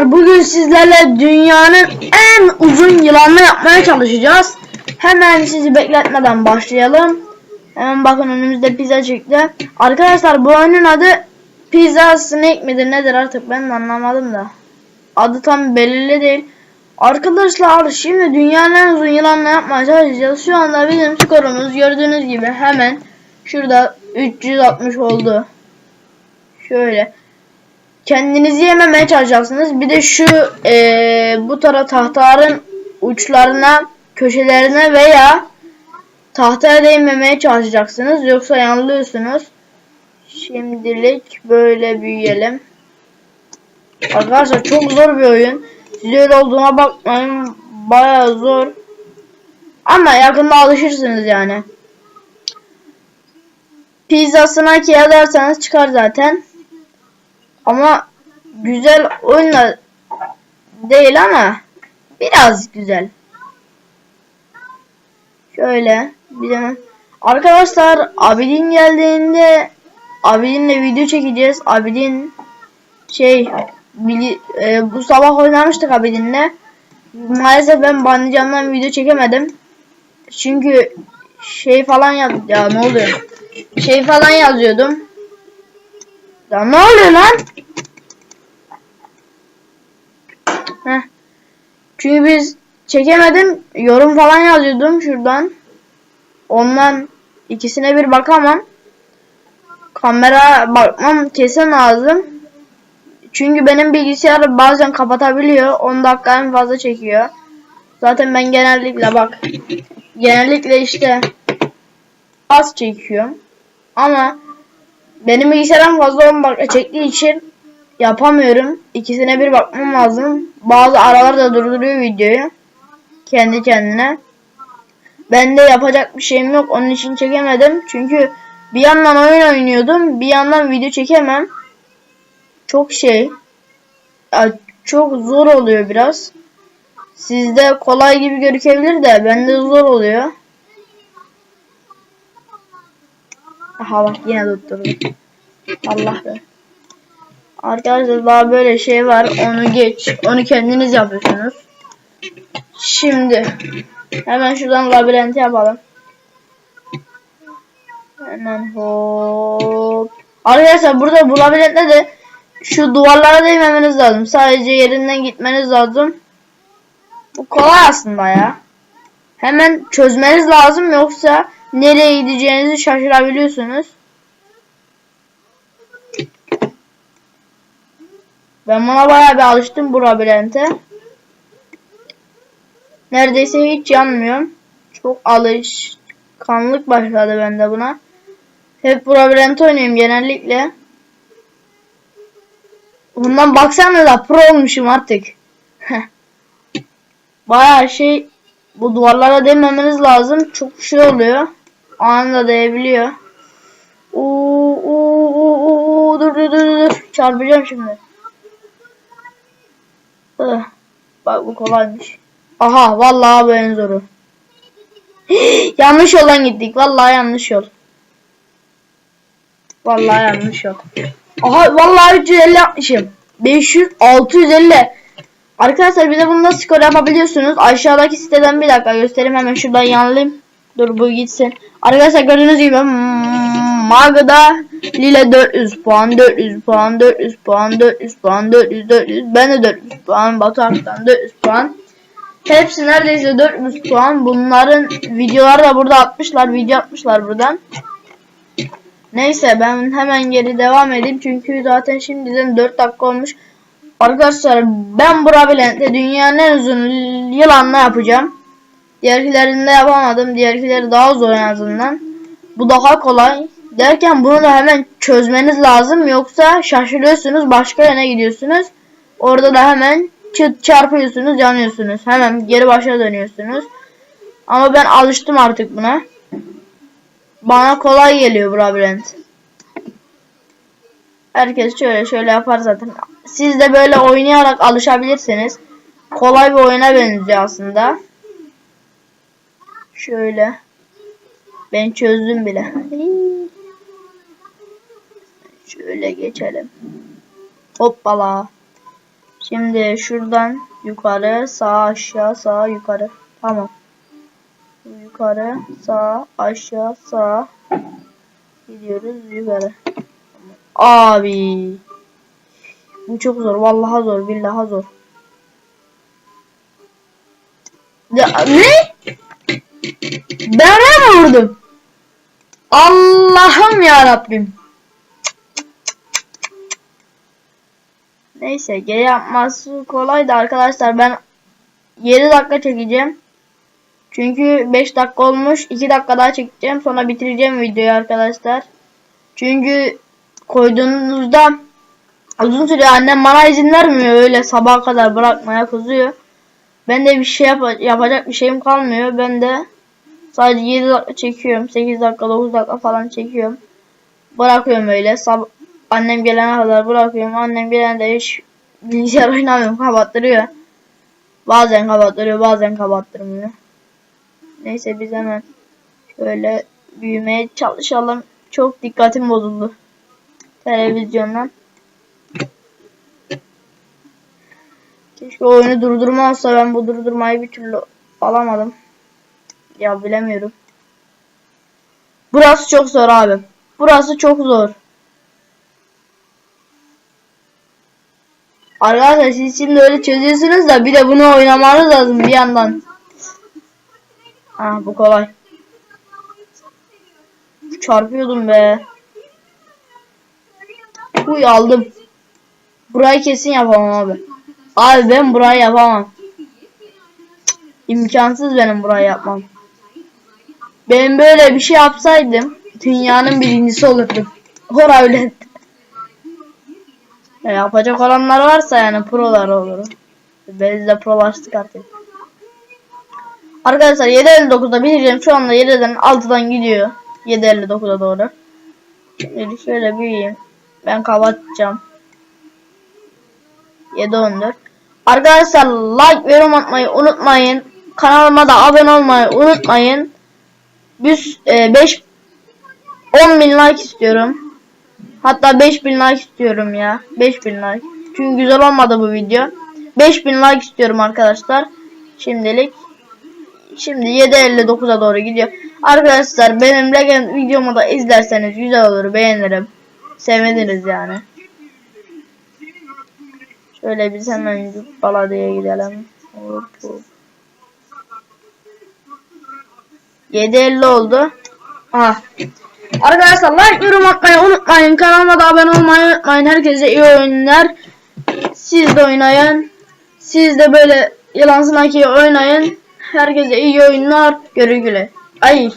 Arkadaşlar bugün sizlerle dünyanın en uzun yılanını yapmaya çalışacağız. Hemen sizi bekletmeden başlayalım. Hemen bakın önümüzde pizza çıktı. Arkadaşlar bu oyunun adı Pizza Snake midir nedir artık ben de anlamadım da. Adı tam belirli değil. Arkadaşlar şimdi dünyanın en uzun yılanını yapmaya çalışacağız. Şu anda bizim skorumuz gördüğünüz gibi hemen şurada 360 oldu. Şöyle kendinizi yememeye çalışacaksınız. Bir de şu eee, bu tara tahtaların uçlarına, köşelerine veya tahtaya değmemeye çalışacaksınız. Yoksa yanılıyorsunuz. Şimdilik böyle büyüyelim. Arkadaşlar çok zor bir oyun. Siz olduğuna bakmayın. Bayağı zor. Ama yakında alışırsınız yani. Pizzasına ki yazarsanız çıkar zaten. Ama güzel oyunla değil ama biraz güzel. Şöyle bir de arkadaşlar Abidin geldiğinde Abidin'le video çekeceğiz. Abidin şey bili- e, bu sabah oynamıştık Abidin'le. Maalesef ben Banlıcan'dan video çekemedim. Çünkü şey falan yaz ya ne oluyor? Şey falan yazıyordum. Ya ne oluyor lan? Heh. Çünkü biz çekemedim. Yorum falan yazıyordum şuradan. Ondan ikisine bir bakamam. Kamera bakmam kesin lazım. Çünkü benim bilgisayar bazen kapatabiliyor. 10 dakika en fazla çekiyor. Zaten ben genellikle bak. Genellikle işte az çekiyorum. Ama benim bilgisayarım fazla 10 dakika çektiği için yapamıyorum. İkisine bir bakmam lazım. Bazı aralarda durduruyor videoyu. Kendi kendine. Ben de yapacak bir şeyim yok. Onun için çekemedim. Çünkü bir yandan oyun oynuyordum. Bir yandan video çekemem. Çok şey. Çok zor oluyor biraz. Sizde kolay gibi gözükebilir de bende zor oluyor. Aha bak yine tutturdu. Allah be. Arkadaşlar daha böyle şey var. Onu geç. Onu kendiniz yapıyorsunuz. Şimdi hemen şuradan labirenti yapalım. Hemen hop. Arkadaşlar burada bu labirentte de şu duvarlara değmemeniz lazım. Sadece yerinden gitmeniz lazım. Bu kolay aslında ya. Hemen çözmeniz lazım yoksa nereye gideceğinizi şaşırabiliyorsunuz. Ben buna bayağı bir alıştım bu labirente. Neredeyse hiç yanmıyorum. Çok alışkanlık başladı bende buna. Hep bu labirente oynuyorum genellikle. Bundan baksana da pro olmuşum artık. bayağı şey bu duvarlara değmemeniz lazım. Çok şey oluyor. Anında değebiliyor. Oo, oo, oo, oo, dur dur dur dur. Çarpacağım şimdi. Hıh. Bak bu kolaymış. Aha vallahi bu en zoru. yanlış yoldan gittik. Vallahi yanlış yol. Vallahi yanlış yol. Aha vallahi 350 yapmışım. 500 650. Arkadaşlar bir de bunda skor yapabiliyorsunuz. Aşağıdaki siteden bir dakika göstereyim hemen şuradan yanlayayım. Dur bu gitsin. Arkadaşlar gördüğünüz gibi hmm, Magda Lile 400 puan, 400 puan, 400 puan, 400 puan, 400, 400. Ben de 400 puan. Batu Aktan 400 puan. Hepsi neredeyse 400 puan. Bunların videoları da burada atmışlar. Video atmışlar buradan. Neyse ben hemen geri devam edeyim. Çünkü zaten şimdiden 4 dakika olmuş. Arkadaşlar ben bu labirentte dünyanın en uzun yılanla yapacağım. Diğerkilerinde yapamadım. Diğerkileri daha zor en azından. Bu daha kolay. Derken bunu da hemen çözmeniz lazım. Yoksa şaşırıyorsunuz. Başka yere gidiyorsunuz. Orada da hemen çıt çarpıyorsunuz. Yanıyorsunuz. Hemen geri başa dönüyorsunuz. Ama ben alıştım artık buna. Bana kolay geliyor bu labirent. Herkes şöyle şöyle yapar zaten. Siz de böyle oynayarak alışabilirsiniz. Kolay bir oyuna benziyor aslında. Şöyle. Ben çözdüm bile. Şöyle geçelim. Hoppala. Şimdi şuradan yukarı, sağ aşağı, sağ yukarı. Tamam. Yukarı, sağ, aşağı, sağ. Gidiyoruz yukarı. Abi. Bu çok zor. Vallahi zor. Billahi zor. Ya, ne? Ben mı vurdum? Allah'ım ya Rabbim. Neyse geri yapması kolaydı arkadaşlar. Ben 7 dakika çekeceğim. Çünkü 5 dakika olmuş. 2 dakika daha çekeceğim. Sonra bitireceğim videoyu arkadaşlar. Çünkü koyduğunuzda uzun süre annem bana izin vermiyor. Öyle sabaha kadar bırakmaya kızıyor. Ben de bir şey yap yapacak bir şeyim kalmıyor. Ben de sadece 7 dakika çekiyorum. 8 dakika 9 dakika falan çekiyorum. Bırakıyorum öyle. Sab annem gelene kadar bırakıyorum. Annem gelene hiç bilgisayar oynamıyorum. Kapattırıyor. Bazen kapattırıyor bazen kapattırmıyor. Neyse biz hemen şöyle büyümeye çalışalım. Çok dikkatim bozuldu. Televizyondan. Keşke oyunu durdurma ben bu durdurmayı bir türlü alamadım. Ya bilemiyorum. Burası çok zor abi. Burası çok zor. Arkadaşlar siz şimdi öyle çözüyorsunuz da bir de bunu oynamanız lazım bir yandan. Ah bu kolay. Çarpıyordum be. Huy aldım. Burayı kesin yapamam abi. Abi ben burayı yapamam. İmkansız benim burayı yapmam. Ben böyle bir şey yapsaydım dünyanın birincisi olurdum. Ora öyle. Ya yapacak olanlar varsa yani prolar olur. Biz de prolaştık artık. Arkadaşlar 7.59'da bitireceğim. Şu anda 7'den 6'dan gidiyor. 7.59'a doğru. Şimdi şöyle büyüyeyim. Ben kapatacağım. 7.14 Arkadaşlar like ve yorum atmayı unutmayın. Kanalıma da abone olmayı unutmayın. Biz 5 10 bin like istiyorum. Hatta 5000 like istiyorum ya. 5000 like. Çünkü güzel olmadı bu video. 5000 like istiyorum arkadaşlar. Şimdilik. Şimdi 7.59'a doğru gidiyor. Arkadaşlar benim Legend videomu da izlerseniz güzel olur. Beğenirim. Seviniriz yani. Şöyle biz hemen baladaya gidelim. Hop hop. 7.50 oldu. Ah. Arkadaşlar like yorum atmayı unutmayın. Kanalıma da abone olmayı unutmayın. Herkese iyi oyunlar. Siz de oynayın. Siz de böyle yılan sınaki oynayın. Herkese iyi oyunlar. Güle güle. Ay.